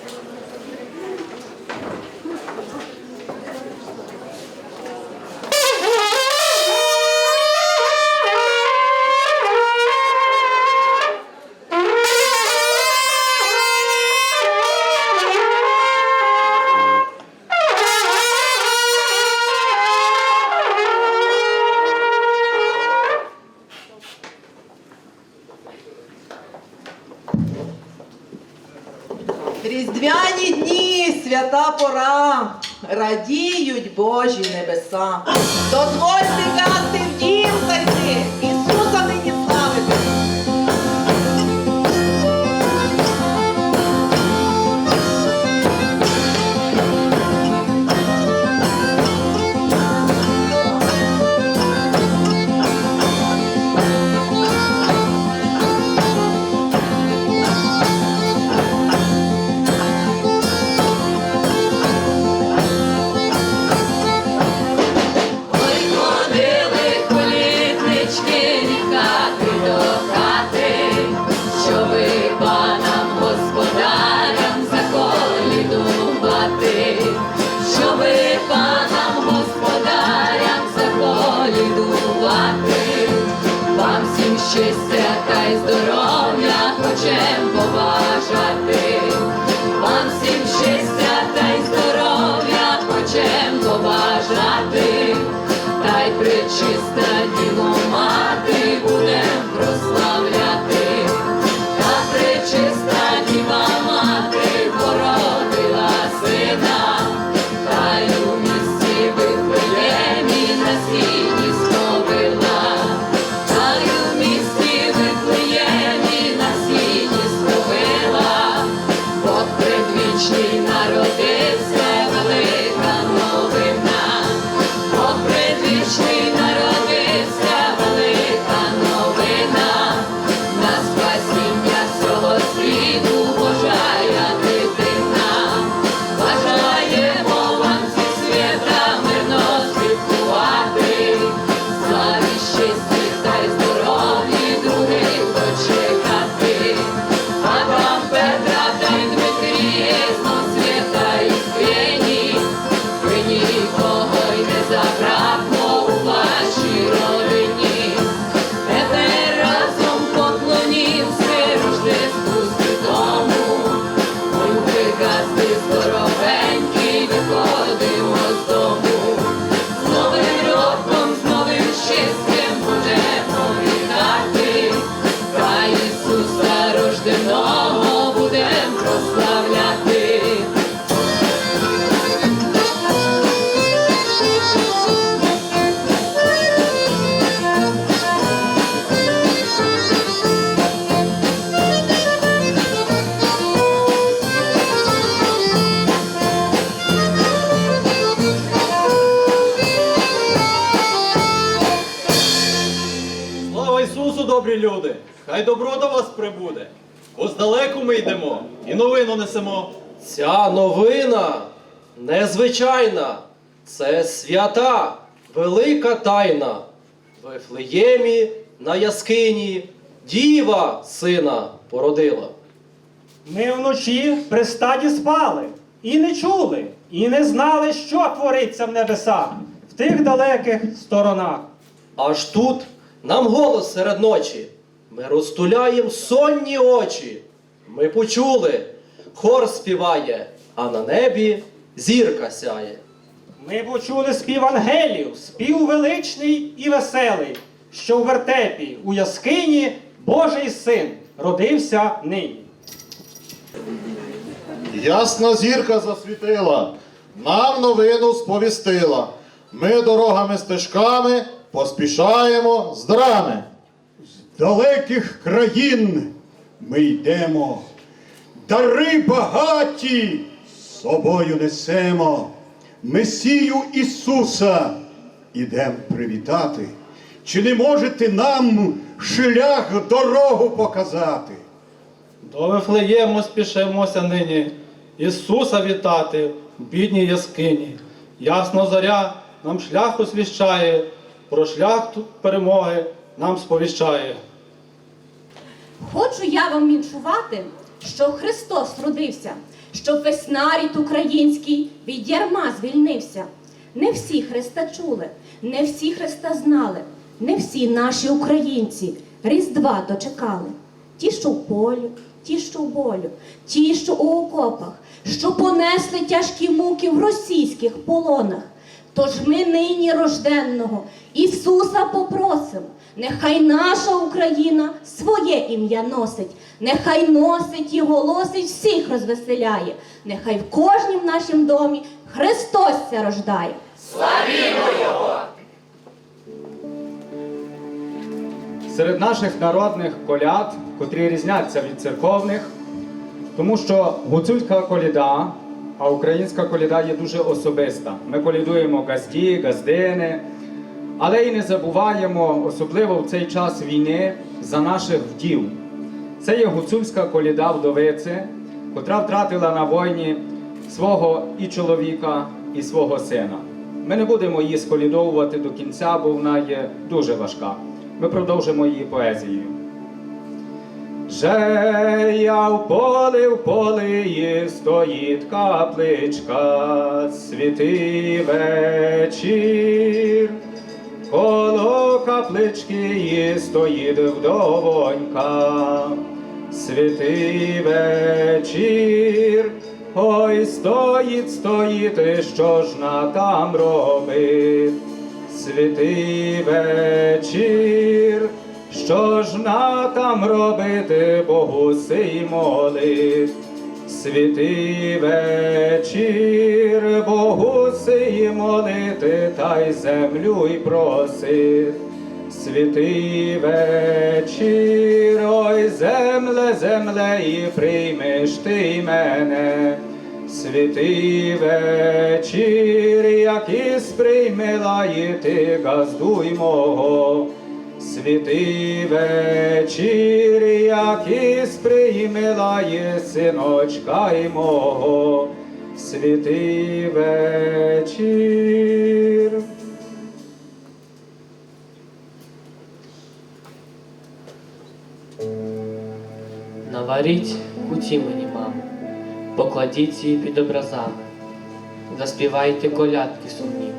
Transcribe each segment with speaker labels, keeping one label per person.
Speaker 1: Thank you. Пора, радіють Божі небеса. Дозвольте гасти в дім зайти,
Speaker 2: Хай добро до вас прибуде. Бо здалеку ми йдемо і новину несемо.
Speaker 3: Ця новина незвичайна, це свята, велика тайна. В Вифлеємі на яскині діва сина породила.
Speaker 4: Ми вночі при стаді спали, і не чули, і не знали, що твориться в небесах, в тих далеких сторонах.
Speaker 3: Аж тут нам голос серед ночі. Ми розтуляєм сонні очі. Ми почули, хор співає, а на небі зірка сяє.
Speaker 4: Ми почули спів ангелів, спів величний і веселий, що в вертепі у яскині Божий син родився нині.
Speaker 5: Ясна зірка засвітила, нам новину сповістила. Ми дорогами стежками поспішаємо з драми.
Speaker 6: Далеких країн ми йдемо, дари багаті з собою несемо, Месію Ісуса ідем привітати. Чи не можете нам шлях дорогу показати?
Speaker 2: До Вифлеєму спішимося нині. Ісуса вітати в бідній яскині. Ясно зоря нам шлях освіщає, про шлях перемоги нам сповіщає.
Speaker 7: Хочу я вам віншувати, що Христос родився, щоб весь нарід український від ярма звільнився. Не всі Христа чули, не всі Христа знали, не всі наші українці Різдва дочекали. Ті, що в полю, ті, що в болю, ті, що у окопах, що понесли тяжкі муки в російських полонах. Тож ми нині рожденного Ісуса попросимо, нехай наша Україна своє ім'я носить, нехай носить і голосить, всіх розвеселяє, нехай в кожнім нашім домі Христос ся рождає.
Speaker 4: Серед наших народних коляд, котрі різняться від церковних, тому що гуцульська коліда, а українська коліда є дуже особиста. Ми колідуємо газді, газдини, але й не забуваємо, особливо в цей час війни, за наших вдів. Це є гуцульська коліда вдовиці, котра втратила на війні свого і чоловіка, і свого сина. Ми не будемо її сколідовувати до кінця, бо вона є дуже важка. Ми продовжимо її поезією. Же я в полі в полі стоїть капличка, святий вечір. Коло каплички стоїть вдовонька, святий вечір. Ой, стоїть, стоїть, що ж на там робить? Святий вечір, що ж на там робити, Богу сей молит. Святий вечір, Богу сей молити, та й землю й просить. Святий вечір, ой, земле, земле, і приймеш ти мене. Святий вечір, як і сприймила і ти газдуй мого. Святий вечір, як і сприймила і синочка й мого. Святий вечір.
Speaker 8: Наваріть куті мені, мамо, покладіть її під образами, заспівайте колядки сумні.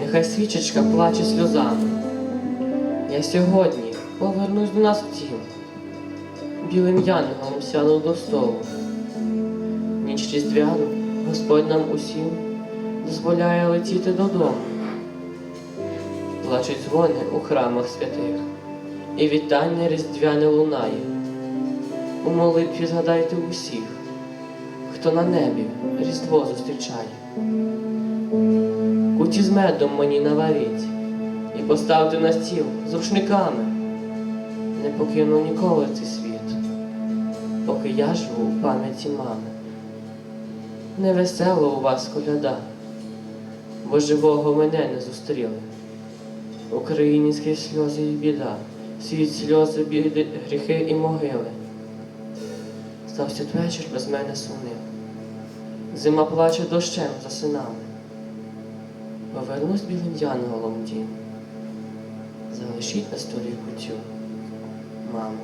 Speaker 8: Нехай свічечка плаче сльозами. Я сьогодні повернусь до нас в дім, білим янголом сяду до столу. Ніч різдвяну Господь нам усім дозволяє летіти додому. Плачуть дзвони у храмах святих, і вітання різдвяне лунає. У молитві згадайте усіх, хто на небі Різдво зустрічає. Куті з медом мені наваріть і поставте на стіл з рушниками. Не покину ніколи цей світ, поки я живу в пам'яті мами. Невесело у вас коляда, бо живого мене не зустріли. Україні сльози і біда, світ сльози, біди, гріхи і могили. Стався вечір без мене сумним. Зима плаче дощем за синами. Повернусь білим янголом дім. Залишіть на столі кутю, мамо.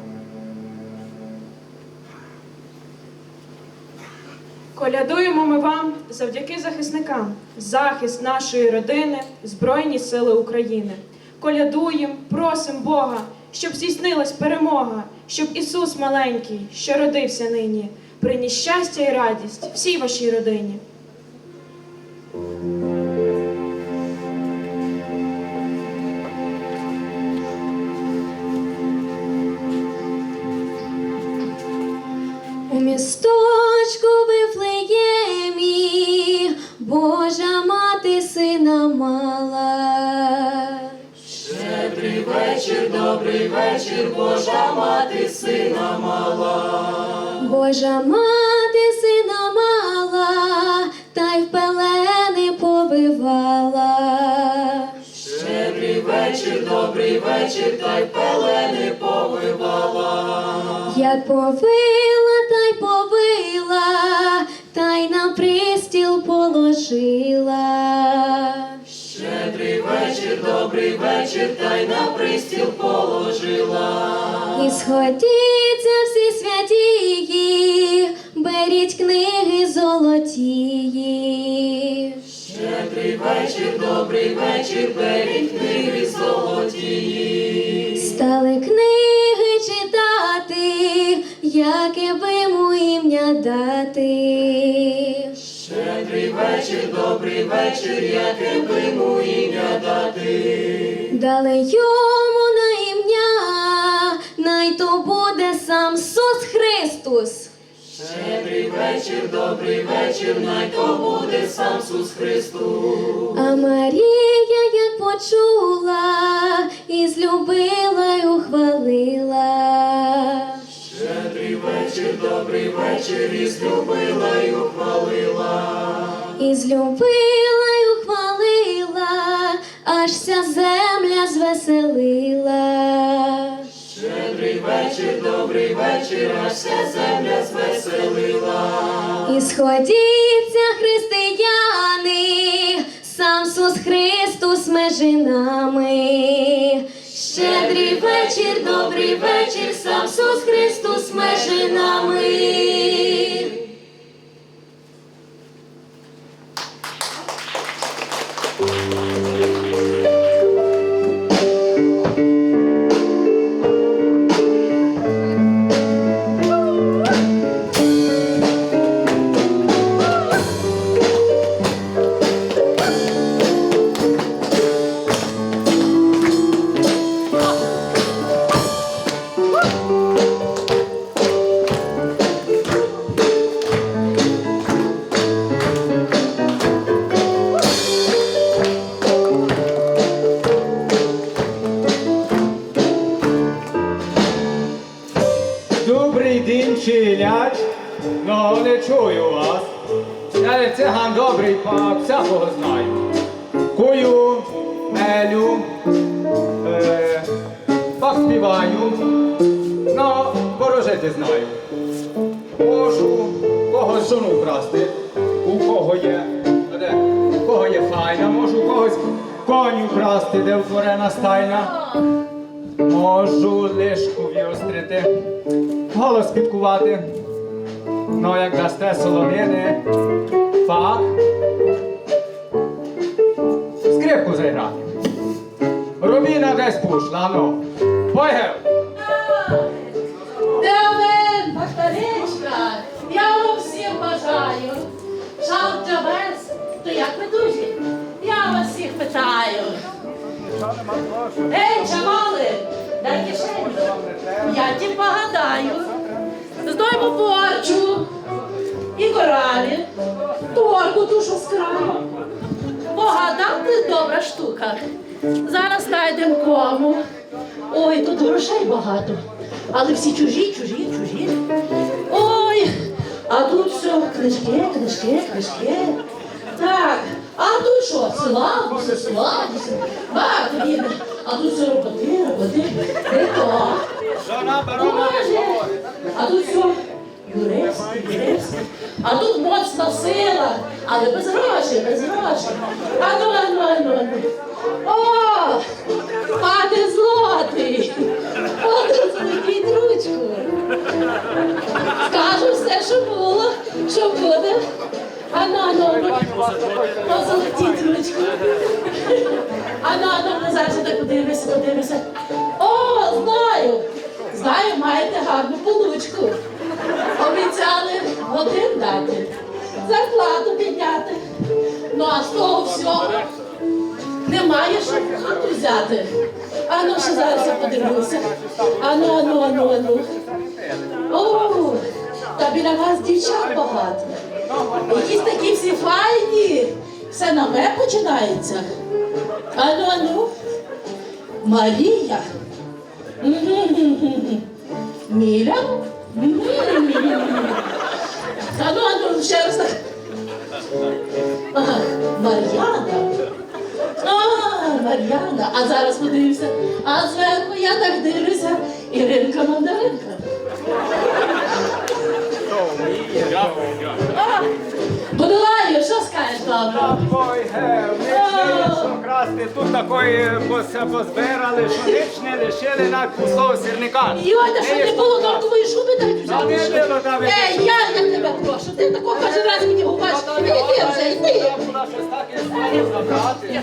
Speaker 9: Колядуємо ми вам завдяки захисникам, захист нашої родини, Збройні Сили України. Колядуємо, просим Бога, щоб здійснилась перемога, щоб Ісус маленький, що родився нині, приніс щастя і радість всій вашій родині.
Speaker 10: Вечір, Божа мати сина мала.
Speaker 7: Божа мати сина мала, та й в пелени повивала.
Speaker 10: Щедрий вечір, добрий вечір, та й пелени повивала.
Speaker 7: Як повила, та й повила, та й на пристіл положила.
Speaker 10: Вечір, добрий вечір, та й на пристіл положила.
Speaker 7: І сходіться всі святії, беріть книги.
Speaker 11: золотії.
Speaker 1: Щедрий вечір, добрий вечір, беріть книги золотії.
Speaker 11: Стали книги читати, яке би йому ім'я дати.
Speaker 1: Щедрий вечір, добрий вечір, би йому ім'я дати.
Speaker 11: Дали йому на ім'я, най то буде сам Сус Христос.
Speaker 1: Щедрий вечір, добрий вечір, най то буде сам Сус Христос.
Speaker 11: А Марія, як почула, і злюбила й ухвалила.
Speaker 1: Щедрий вечір, добрий вечір, і злюбила й ухвалила.
Speaker 11: І злюбила й ухвалила, аж вся земля звеселила.
Speaker 1: Щедрий вечір, добрий вечір, аж вся земля звеселила.
Speaker 11: І сходіться християни, сам Сус Христос межи нами. Щедрий вечір, добрий вечір, сам Сус Христос межи нами.
Speaker 4: Всякого знаю. Кую, мелю, е, співаю. Ну, ворожити знаю. Можу когось жону вкрасти, у кого є, де, у кого є файна, можу когось коню красти, де утворена стайна. Можу лишку віострити, голос підкувати. Ну, як дасте солонини, фак. Скрипку зіграти. Рубіна десь пушла, ну. Пойгев!
Speaker 12: Девен, Бахтаричка, я вам всім бажаю. Шалта вес, то як ви? Я вас всіх питаю. Ей, чамали, дай кишеню. Я ті погадаю. Здоймо порчу і коралі, торку ту, що з краю. Погадати добра штука. Зараз знайдемо кому. Ой, тут грошей багато. Але всі чужі, чужі, чужі. Ой, а тут все книжки, книжки, книжки. Так, а тут що? Сладуси, сладуси. Багато їде. А тут все роботи, роботи. Не то. Боже. А тут все юристи, юристи. А тут моцна сила, але без грошей, без грошей. Ану, ану, ану, ану. О, пане злотий. От злотіть ручку. Скажу все, що було, що буде. Ану, ану, ану. Позолотіть ручку. Ану, ану, Назарче, так подивися, подивися. О, знаю. Знаю, маєте гарну получку. Обіцяли годин дати, зарплату підняти. Ну а з того всього немає що в хату взяти. Ану, ще зараз я подивлюся. Ану, ану, ану, ану. О, та біля вас дівчат багато. Якісь такі всі файні. Все на ме починається. Ану, ану. Марія. Міля. Мгм-гм-гм. Ану, ану, ще раз так. Мар'яна. А, Мар'яна. А зараз подивився. А зверху я так дивлюся. Іринка Мандаринка. Подолаю, що скажеш, добре?
Speaker 4: Пойгев,
Speaker 12: О,
Speaker 13: красти, тут такої позбирали, що ніч не лишили на кусок сірника.
Speaker 1: Йода, що не було норкової шуби, так
Speaker 13: Та не було, та ви-
Speaker 1: Ей, я на тебе прошу, ти такого кожен раз мені говориш. Іди вже, йди.
Speaker 13: Щось таке слово забрати.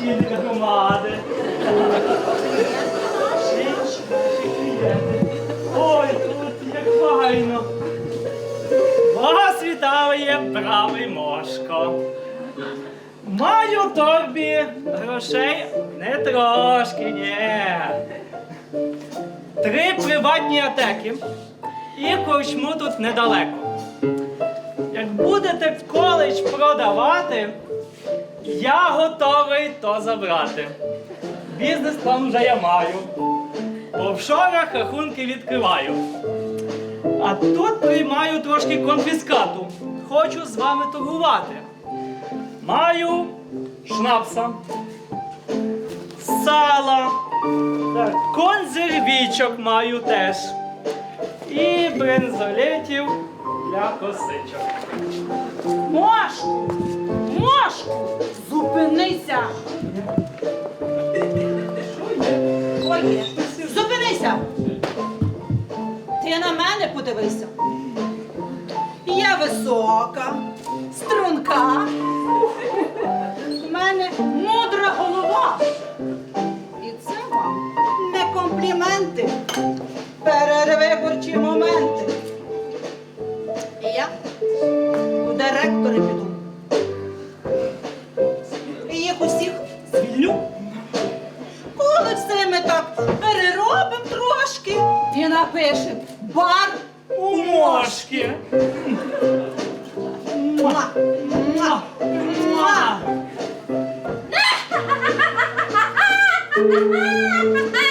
Speaker 10: Жінка громади. Ой, тут як файно. Вас вітає бравий мошко. Маю в торбі грошей не трошки, ні. Три приватні атеки і корчму тут недалеко. Як будете коледж продавати, я готовий то забрати. Бізнес-план вже я маю. В офшорах рахунки відкриваю. А тут приймаю трошки конфіскату. Хочу з вами торгувати. Маю шнапса, сала, так, консервічок маю теж. І брензолетів для косичок.
Speaker 1: Мошку! Мошку! Зупинися! Ой, зупинися! Ти на мене подивися. Я висока, струнка. У мене мудра голова. І це вам не компліменти, передвиборчі моменти. І я у директори піду. Усіх звільню. Коли все ми так переробимо трошки і напишемо бар
Speaker 10: У мошки.
Speaker 1: Муа, муа, муа.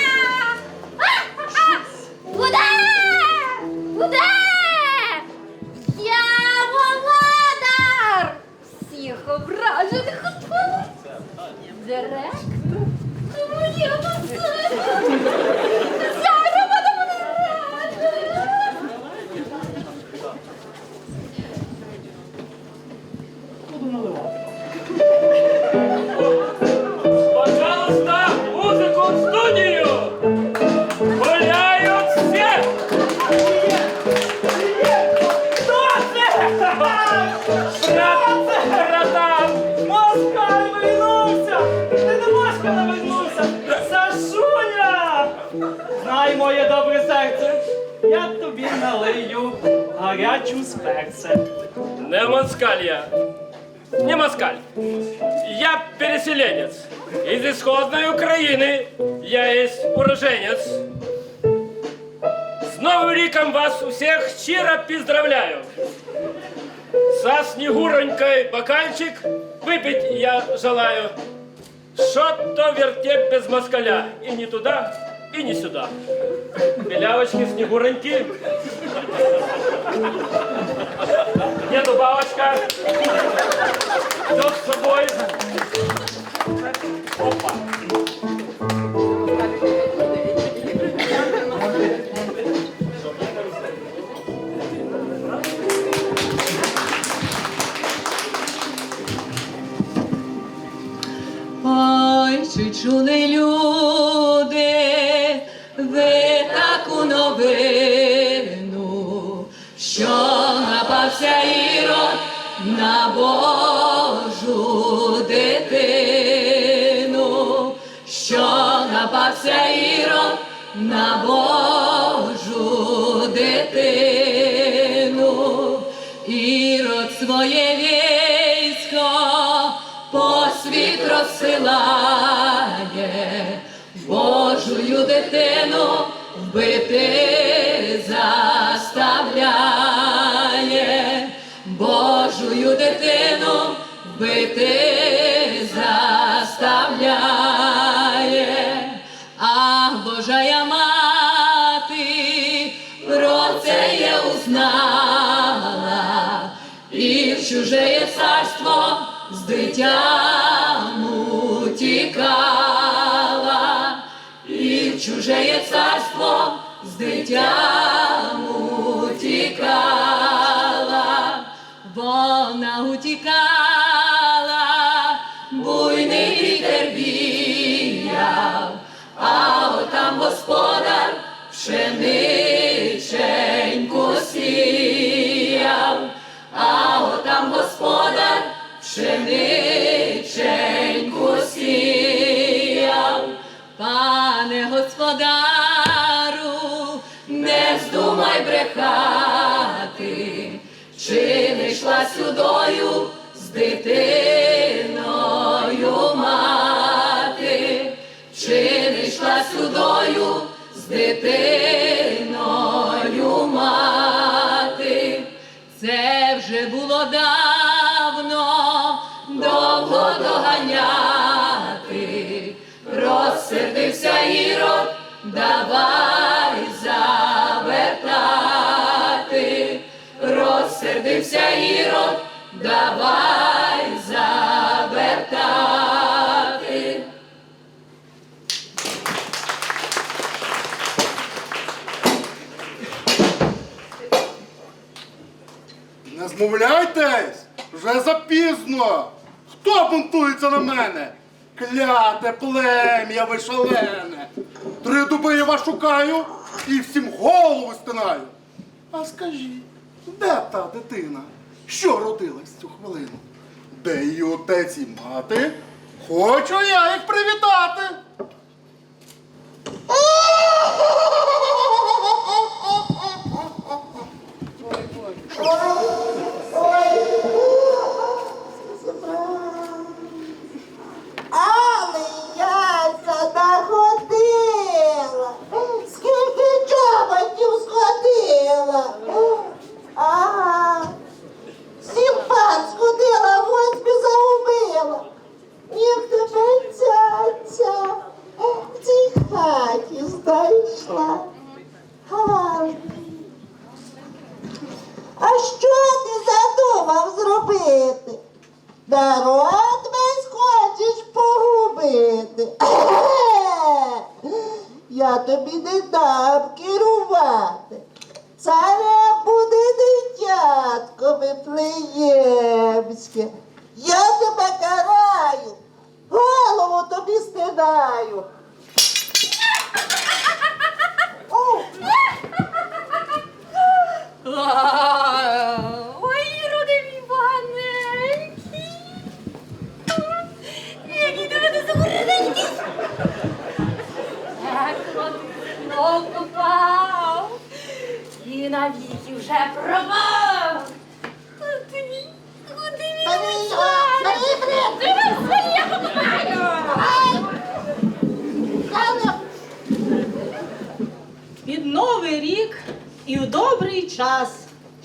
Speaker 10: Не москаль я.
Speaker 14: Не москаль. Я переселенец. Из исходной Украины я есть уроженец. С Новым риком вас у всех щиро поздравляю. Со Снегуронькой бокальчик выпить я желаю. Что-то вертеп без москаля. И не туда, и не сюда. Белявочки, Снегуроньки. Где добавочка? Все с собой. Опа.
Speaker 1: Ой, чи чули люди, що напався ірод на Божу дитину, ірод своє військо по світ розсилає, Божую дитину вбити заставляє, Божую дитину вбити чуже царство з дитям утікала, і в чуже царство з дитям утікала, вона утікала, буйний вітер віяв, а отам господар пшениченьку здумай брехати, чи не йшла сюдою з дитиною мати, чи не йшла сюдою з дитиною мати. Це вже було давно, довго доганяти, розсердився ірод, давай розсердився ірод, давай завертати.
Speaker 15: Не змовляйтесь, вже запізно. Хто бунтується на мене? Кляте плем'я ви шалене. Три дуби я вас шукаю і всім голову стинаю. А скажіть, де та дитина, що родилась цю хвилину? Де її отець і мати? Хочу я їх привітати.
Speaker 16: Але я находила, скільки чоботів сходила. Ага. Сім пар сходила, восьми заубила. Як тебе цяця в цій хаті знайшла. Гарний. А що ти задумав зробити? Народ весь хочеш погубити. Я тобі не дам керувати. Царем буде дитятко Вифлеємське. Я тебе караю, голову тобі стидаю. О!
Speaker 17: Ой, роди мій баненький. Який ти мене загороденький. Як знов попав. І навіки вже пропав. Куди мій? Куди мій?
Speaker 16: Бери його, бери, бери.
Speaker 17: Ти не все, я покупаю.
Speaker 1: Під новий рік і в добрий час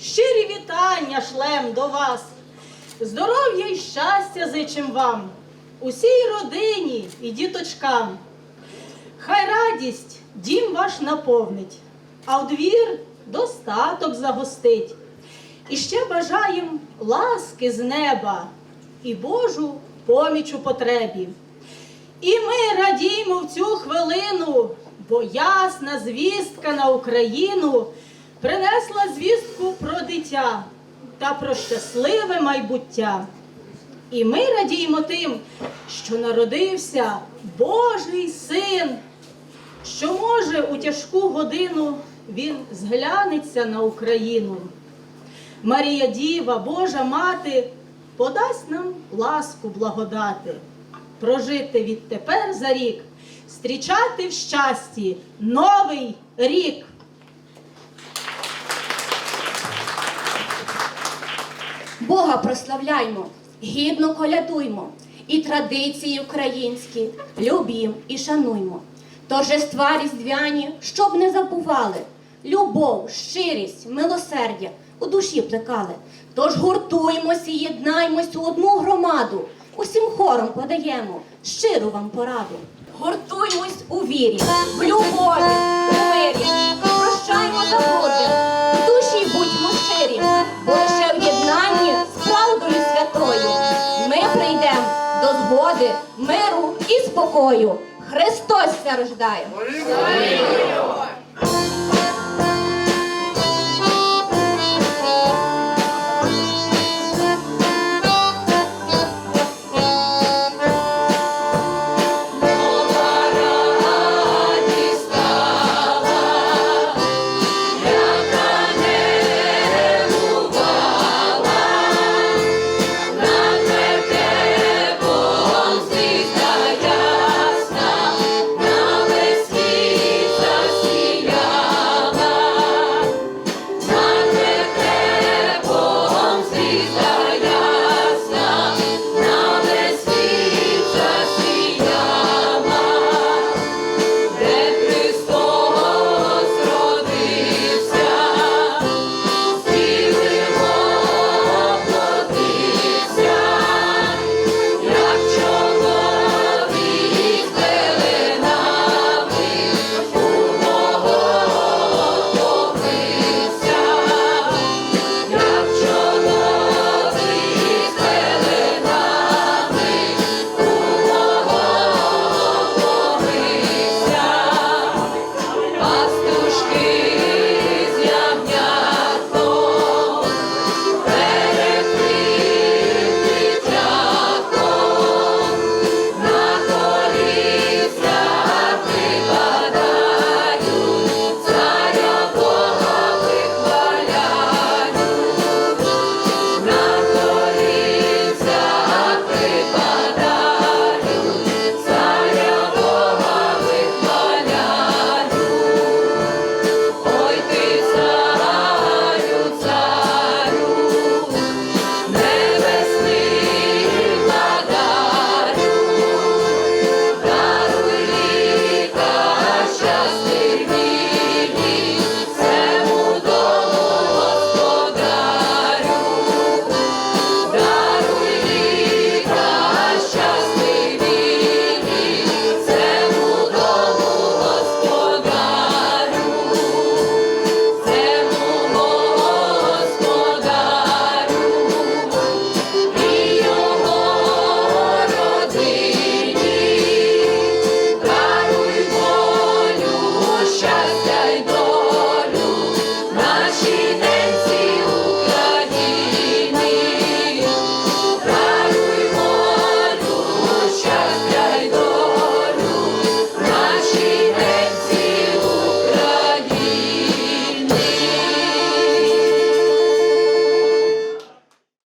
Speaker 1: щирі вітання шлем до вас. Здоров'я і щастя зичим вам, усій родині і діточкам. Хай радість дім ваш наповнить, а в двір достаток загостить. І ще бажаєм ласки з неба і Божу поміч у потребі. І ми радіємо в цю хвилину, бо ясна звістка на Україну принесла звістку про дитя та про щасливе майбуття. І ми радіємо тим, що народився Божий син, що може у тяжку годину він зглянеться на Україну. Марія Діва, Божа мати, подасть нам ласку благодати, прожити відтепер за рік, стрічати в щасті новий рік.
Speaker 7: Бога прославляймо! Гідно колядуймо, і традиції українські любім і шануймо. Торжества різдвяні, щоб не забували, любов, щирість, милосердя у душі плекали. Тож гуртуймось і єднаймось у одну громаду, усім хором подаємо щиру вам пораду. Гуртуймось у вірі, в любові, у мирі, прощаймо забуди, спокою. Христос рождає!